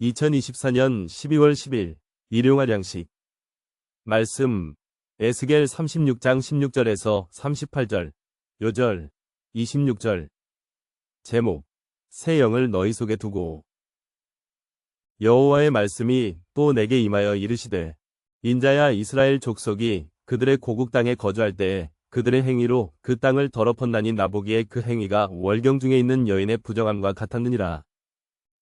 2024년 12월 10일 일용할 양식. 말씀 에스겔 36장 16절에서 38절 요절 26절. 제목 새 영을 너희 속에 두고. 여호와의 말씀이 또 내게 임하여 이르시되 인자야 이스라엘 족속이 그들의 고국 땅에 거주할 때에 그들의 행위로 그 땅을 더럽혔나니 나보기에 그 행위가 월경 중에 있는 여인의 부정함과 같았느니라.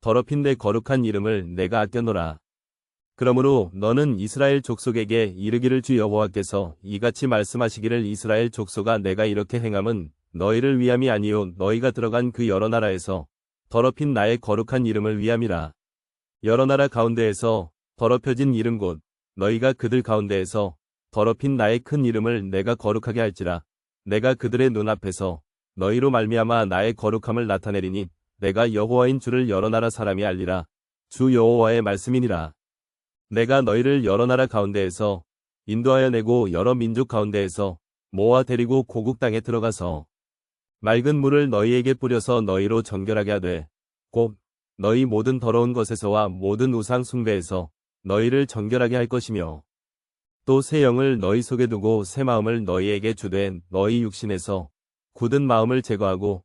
더럽힌 내 거룩한 이름을 내가 아껴노라. 그러므로 너는 이스라엘 족속에게 이르기를 주 여호와께서 이같이 말씀하시기를 이스라엘 족속아 내가 이렇게 행함은 너희를 위함이 아니요 너희가 들어간 그 여러 나라에서 더럽힌 나의 거룩한 이름을 위함이라. 여러 나라 가운데에서 더럽혀진 이름 곧 너희가 그들 가운데에서 더럽힌 나의 큰 이름을 내가 거룩하게 할지라. 내가 그들의 눈앞에서 너희로 말미암아 나의 거룩함을 나타내리니 내가 여호와인 줄을 여러 나라 사람이 알리라. 주 여호와의 말씀이니라. 내가 너희를 여러 나라 가운데에서 인도하여 내고 여러 민족 가운데에서 모아 데리고 고국 땅에 들어가서 맑은 물을 너희에게 뿌려서 너희로 정결하게 하되 곧 너희 모든 더러운 것에서와 모든 우상 숭배에서 너희를 정결하게 할 것이며 또 새 영을 너희 속에 두고 새 마음을 너희에게 주되 너희 육신에서 굳은 마음을 제거하고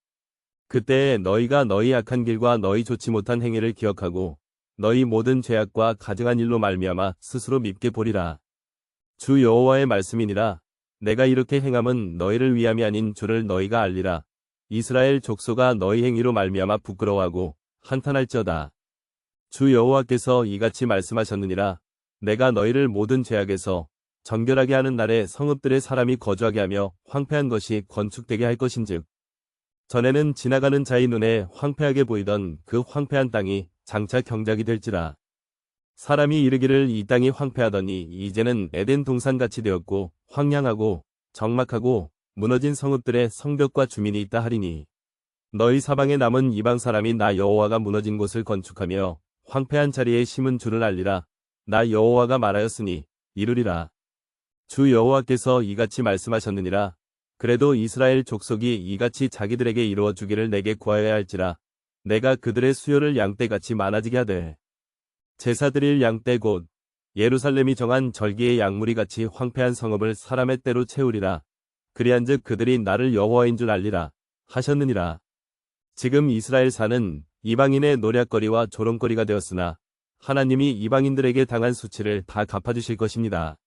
그때에 너희가 너희 악한 길과 너희 좋지 못한 행위를 기억하고 너희 모든 죄악과 가증한 일로 말미암아 스스로 밉게 보리라. 주 여호와의 말씀이니라. 내가 이렇게 행함은 너희를 위함이 아닌 주를 너희가 알리라. 이스라엘 족소가 너희 행위로 말미암아 부끄러워하고 한탄할지어다. 주 여호와께서 이같이 말씀하셨느니라. 내가 너희를 모든 죄악에서 정결하게 하는 날에 성읍들의 사람이 거주하게 하며 황폐한 것이 건축되게 할 것인즉 전에는 지나가는 자의 눈에 황폐하게 보이던 그 황폐한 땅이 장차 경작이 될지라. 사람이 이르기를 이 땅이 황폐하더니 이제는 에덴 동산같이 되었고 황량하고 적막하고 무너진 성읍들의 성벽과 주민이 있다 하리니 너희 사방에 남은 이방 사람이 나 여호와가 무너진 곳을 건축하며 황폐한 자리에 심은 줄을 알리라. 나 여호와가 말하였으니 이루리라. 주 여호와께서 이같이 말씀하셨느니라. 그래도 이스라엘 족속이 이같이 자기들에게 이루어 주기를 내게 구하여야 할지라. 내가 그들의 수요를 양떼같이 많아지게 하되 제사 드릴 양떼 곧 예루살렘이 정한 절기의 양무리 같이 황폐한 성읍을 사람의 때로 채우리라. 그리한즉 그들이 나를 여호와인 줄 알리라 하셨느니라. 지금 이스라엘 사는 이방인의 노략거리와 조롱거리가 되었으나 하나님이 이방인들에게 당한 수치를 다 갚아주실 것입니다.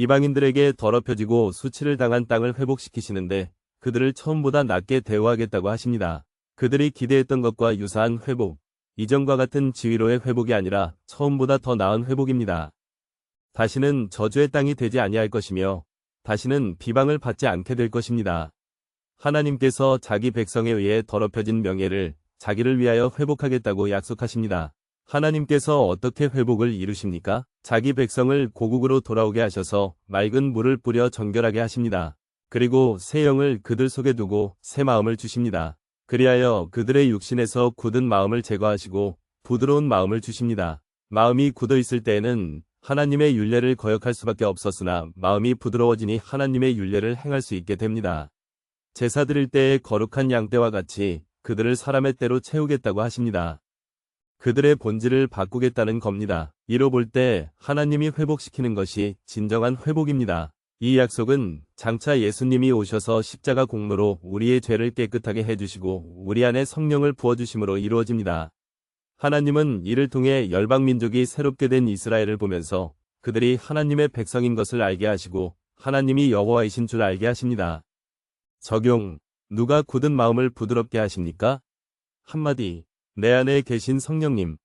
이방인들에게 더럽혀지고 수치를 당한 땅을 회복시키시는데 그들을 처음보다 낮게 대우하겠다고 하십니다. 그들이 기대했던 것과 유사한 회복, 이전과 같은 지위로의 회복이 아니라 처음보다 더 나은 회복입니다. 다시는 저주의 땅이 되지 아니할 것이며 다시는 비방을 받지 않게 될 것입니다. 하나님께서 자기 백성에 의해 더럽혀진 명예를 자기를 위하여 회복하겠다고 약속하십니다. 하나님께서 어떻게 회복을 이루십니까? 자기 백성을 고국으로 돌아오게 하셔서 맑은 물을 뿌려 정결하게 하십니다. 그리고 새 영을 그들 속에 두고 새 마음을 주십니다. 그리하여 그들의 육신에서 굳은 마음을 제거하시고 부드러운 마음을 주십니다. 마음이 굳어 있을 때에는 하나님의 윤례를 거역할 수밖에 없었으나 마음이 부드러워지니 하나님의 윤례를 행할 수 있게 됩니다. 제사 드릴 때의 거룩한 양떼와 같이 그들을 사람의 때로 채우겠다고 하십니다. 그들의 본질을 바꾸겠다는 겁니다. 이로 볼 때 하나님이 회복시키는 것이 진정한 회복입니다. 이 약속은 장차 예수님이 오셔서 십자가 공로로 우리의 죄를 깨끗하게 해주시고 우리 안에 성령을 부어주심으로 이루어집니다. 하나님은 이를 통해 열방 민족이 새롭게 된 이스라엘을 보면서 그들이 하나님의 백성인 것을 알게 하시고 하나님이 여호와이신 줄 알게 하십니다. 적용 누가 굳은 마음을 부드럽게 하십니까? 한마디 내 안에 계신 성령님